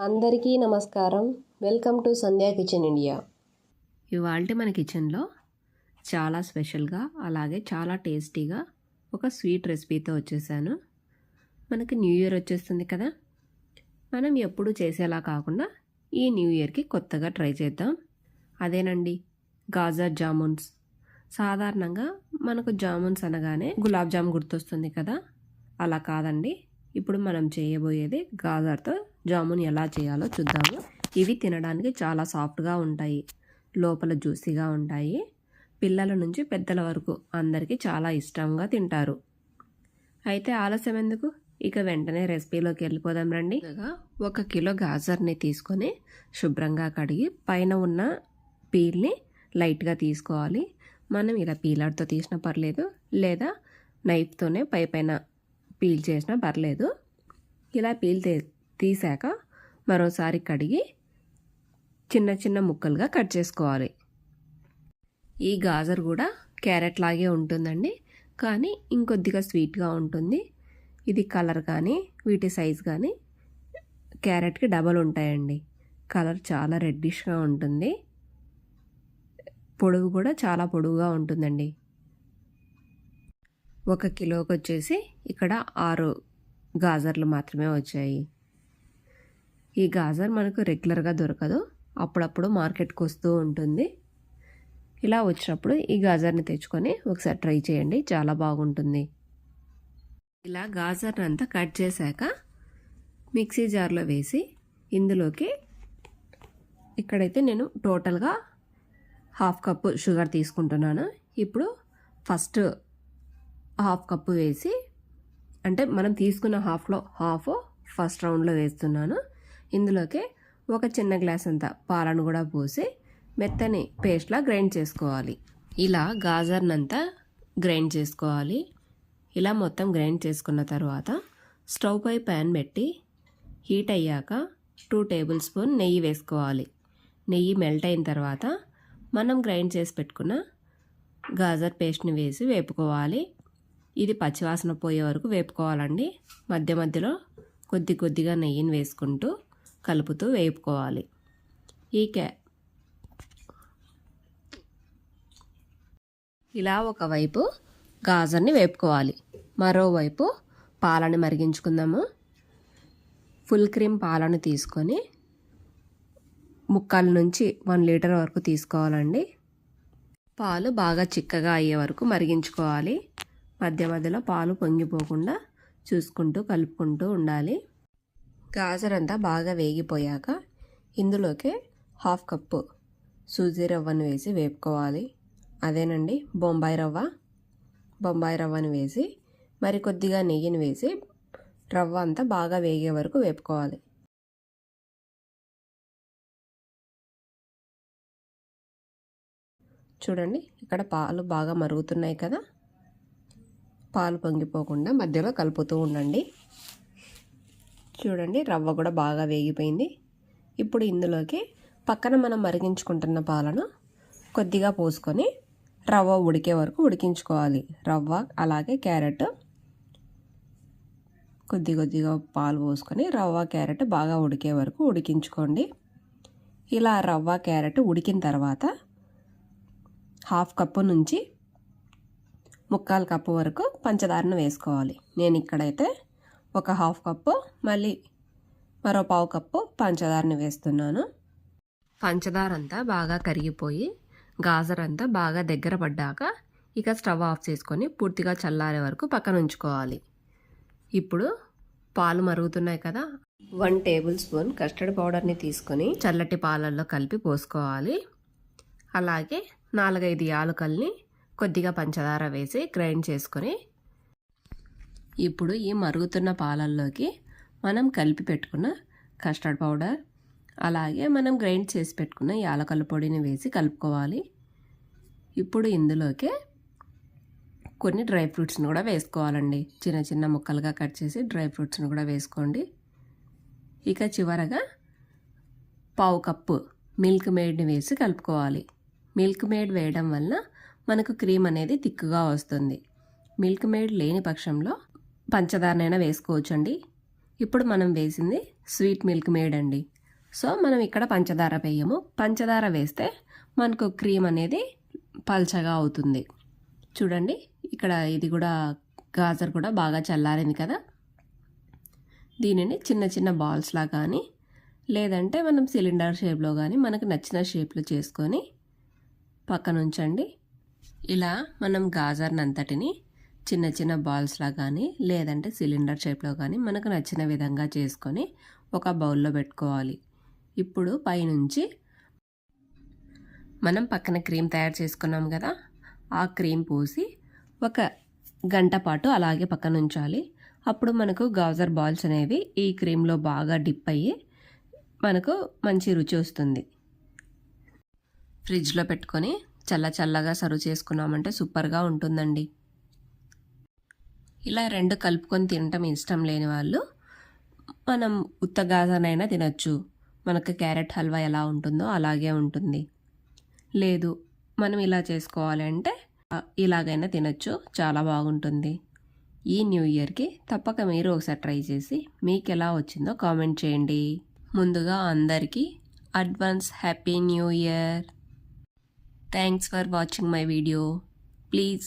అందరికీ నమస్కారం. Welcome to Sandhya kitchen India. ఇవాళ మన కిచెన్లో చాలా స్పెషల్గా అలాగే చాలా టేస్టీగా ఒక స్వీట్ రెసిపీతో వచ్చేసాను. మనకి న్యూ ఇయర్ వచ్చేస్తుంది కదా? మనం ఎప్పుడు చేసేలా కాకుండా ఈ న్యూ ఇయర్కి కొత్తగా ట్రై చేద్దాం. అదేనండి గాజర్ జామున్స్. సాధారణంగా మనకు జామున్స్ అనగానే గులాబ్ జామ్ గుర్తొస్తుంది కదా? అలా కాదండి ఇప్పుడు మనం చేయబోయేది గాజర్తో జామున్ ఎలా చేయాలో చూద్దాము. ఇవి తినడానికి చాలా సాఫ్ట్గా ఉంటాయి. లోపల జ్యూసీగా ఉంటాయి. పిల్లల నుంచి పెద్దల వరకు అందరికీ చాలా ఇష్టంగా తింటారు. అయితే ఆలస్యం ఎందుకు? ఇక వెంటనే రెసిపీలోకి వెళ్ళిపోదాం రండి. ఒక కిలో గాజర్ని తీసుకొని శుభ్రంగా కడిగి పైన ఉన్న పీల్ని లైట్గా తీసుకోవాలి. మనం ఇలా పీలర్తో తీసినా పర్లేదు లేదా నైఫ్తోనే పై పైన పీల్ చేసినా పర్లేదు. ఇలా పీల్ తీసాక మరోసారి కడిగి చిన్న చిన్న ముక్కలుగా కట్ చేసుకోవాలి. ఈ గాజర్ కూడా క్యారెట్ లాగే ఉంటుందండి. కానీ ఇంకొద్దిగా స్వీట్గా ఉంటుంది. ఇది కలర్ కానీ వీటి సైజ్ కానీ క్యారెట్కి డబల్ ఉంటాయండి. కలర్ చాలా రెడ్డిష్గా ఉంటుంది. పొడవు కూడా చాలా పొడవుగా ఉంటుందండి. ఒక కిలోకి వచ్చేసి ఇక్కడ ఆరు గాజర్లు మాత్రమే వచ్చాయి. ఈ గాజర్ మనకు రెగ్యులర్గా దొరకదు. అప్పుడప్పుడు మార్కెట్కి వస్తూ ఉంటుంది. ఇలా వచ్చినప్పుడు ఈ గాజర్ని తెచ్చుకొని ఒకసారి ట్రై చేయండి. చాలా బాగుంటుంది. ఇలా గాజర్ని అంతా కట్ చేశాక మిక్సీ జార్లో వేసి ఇందులోకి ఇక్కడైతే నేను టోటల్గా హాఫ్ కప్పు షుగర్ తీసుకుంటున్నాను. ఇప్పుడు ఫస్ట్ హాఫ్ కప్పు వేసి అంటే మనం తీసుకున్న హాఫ్లో హాఫ్ ఫస్ట్ రౌండ్లో వేస్తున్నాను. ఇందులోకి ఒక చిన్న గ్లాస్ అంత పాలను కూడా పోసి మెత్తని పేస్ట్లా గ్రైండ్ చేసుకోవాలి. ఇలా గాజర్నంతా గ్రైండ్ చేసుకోవాలి. ఇలా మొత్తం గ్రైండ్ చేసుకున్న తర్వాత స్టవ్ పై ప్యాన్ పెట్టి హీట్ అయ్యాక టూ టేబుల్ స్పూన్ నెయ్యి వేసుకోవాలి. నెయ్యి మెల్ట్ అయిన తర్వాత మనం గ్రైండ్ చేసి పెట్టుకున్న గాజర్ పేస్ట్ని వేసి వేపుకోవాలి. ఇది పచ్చివాసన పోయే వరకు వేపుకోవాలండి. మధ్య మధ్యలో కొద్ది కొద్దిగా నెయ్యిని వేసుకుంటూ కలుపుతూ వేపుకోవాలి. ఈ క్యా ఇలా ఒకవైపు గాజర్ని వేపుకోవాలి. మరోవైపు పాలని మరిగించుకుందాము. ఫుల్ క్రీమ్ పాలను తీసుకొని ముక్కాల నుంచి వన్ లీటర్ వరకు తీసుకోవాలండి. పాలు బాగా చిక్కగా అయ్యే వరకు మరిగించుకోవాలి. మధ్య మధ్యలో పాలు పొంగిపోకుండా చూసుకుంటూ కలుపుకుంటూ ఉండాలి. గాజరంతా బాగా వేగిపోయాక ఇందులోకి హాఫ్ కప్పు సూజీ రవ్వను వేసి వేపుకోవాలి. అదేనండి బొంబాయి రవ్వ. బొంబాయి రవ్వను వేసి మరి కొద్దిగా నెయ్యిని వేసి రవ్వ అంతా బాగా వేగే వరకు వేపుకోవాలి. చూడండి ఇక్కడ పాలు బాగా మరుగుతున్నాయి కదా. పాలు పొంగిపోకుండా మధ్యలో కలుపుతూ ఉండండి. చూడండి రవ్వ కూడా బాగా వేగిపోయింది. ఇప్పుడు ఇందులోకి పక్కన మనం మరిగించుకుంటున్న పాలను కొద్దిగా పోసుకొని రవ్వ ఉడికే వరకు ఉడికించుకోవాలి. రవ్వ అలాగే క్యారెట్. కొద్ది కొద్దిగా పాలు పోసుకొని రవ్వ క్యారెట్ బాగా ఉడికే వరకు ఉడికించుకోండి. ఇలా రవ్వ క్యారెట్ ఉడికిన తర్వాత హాఫ్ కప్పు నుంచి ముక్కాలు కప్పు వరకు పంచదారను వేసుకోవాలి. నేను ఇక్కడైతే ఒక హాఫ్ కప్పు మళ్ళీ మరో పావు కప్పు పంచదారని వేస్తున్నాను. పంచదార అంతా బాగా కరిగిపోయి గాజర్ అంతా బాగా దగ్గర పడ్డాక ఇక స్టవ్ ఆఫ్ చేసుకొని పూర్తిగా చల్లారే వరకు పక్కన ఉంచుకోవాలి. ఇప్పుడు పాలు మరుగుతున్నాయి కదా. వన్ టేబుల్ స్పూన్ కస్టర్డ్ పౌడర్ని తీసుకొని చల్లటి పాలల్లో కలిపి పోసుకోవాలి. అలాగే నాలుగైదు యాలకల్ని కొద్దిగా పంచదార వేసి గ్రైండ్ చేసుకొని ఇప్పుడు ఈ మరుగుతున్న పాలల్లోకి మనం కలిపి పెట్టుకున్న కస్టర్డ్ పౌడర్ అలాగే మనం గ్రైండ్ చేసి పెట్టుకున్న యాలకల పొడిని వేసి కలుపుకోవాలి. ఇప్పుడు ఇందులోకి కొన్ని డ్రై ఫ్రూట్స్ని కూడా వేసుకోవాలండి. చిన్న చిన్న ముక్కలుగా కట్ చేసి డ్రై ఫ్రూట్స్ని కూడా వేసుకోండి. ఇక చివరగా పావు కప్పు మిల్క్ మేడ్ని వేసి కలుపుకోవాలి. మిల్క్ మేడ్ వేయడం వలన మనకు క్రీమ్ అనేది తిక్కుగా వస్తుంది. మిల్క్ మేడ్ లేని పక్షంలో పంచదారనైనా వేసుకోవచ్చండి. ఇప్పుడు మనం వేసింది స్వీట్ మిల్క్ మేడ్ అండి. సో మనం ఇక్కడ పంచదార వేయము. పంచదార వేస్తే మనకు క్రీమ్ అనేది పల్చగా అవుతుంది. చూడండి ఇక్కడ ఇది కూడా గాజర్ కూడా బాగా చల్లారింది కదా. దీనిని చిన్న చిన్న బాల్స్లా కానీ లేదంటే మనం సిలిండర్ షేప్లో కానీ మనకు నచ్చిన షేప్లో చేసుకొని పక్కనుంచండి. ఇలా మనం గాజర్నంతటిని చిన్న చిన్న బాల్స్లా కానీ లేదంటే సిలిండర్ షేప్లో కానీ మనకు నచ్చిన విధంగా చేసుకొని ఒక బౌల్లో పెట్టుకోవాలి. ఇప్పుడు పైనుంచి మనం పక్కన క్రీమ్ తయారు చేసుకున్నాం కదా ఆ క్రీమ్ పోసి ఒక గంట పాటు అలాగే పక్కన ఉంచాలి. అప్పుడు మనకు గాజర్ బాల్స్ అనేవి ఈ క్రీమ్లో బాగా డిప్ అయ్యి మనకు మంచి రుచి వస్తుంది. ఫ్రిడ్జ్లో పెట్టుకొని చల్ల చల్లగా సర్వ్ చేసుకున్నామంటే సూపర్గా ఉంటుందండి. ఇలా రెండు కలుపుకొని తినటం ఇష్టం లేని వాళ్ళు మనం ఉత్త గాజనైనా తినచ్చు. మనకు క్యారెట్ హల్వా ఎలా ఉంటుందో అలాగే ఉంటుంది. లేదు మనం ఇలా చేసుకోవాలంటే ఇలాగైనా తినచ్చు చాలా బాగుంటుంది. ఈ న్యూ ఇయర్కి తప్పక మీరు ఒకసారి ట్రై చేసి మీకు ఎలా వచ్చిందో కామెంట్ చేయండి. ముందుగా అందరికీ advance happy new year. Thanks for watching my video. Please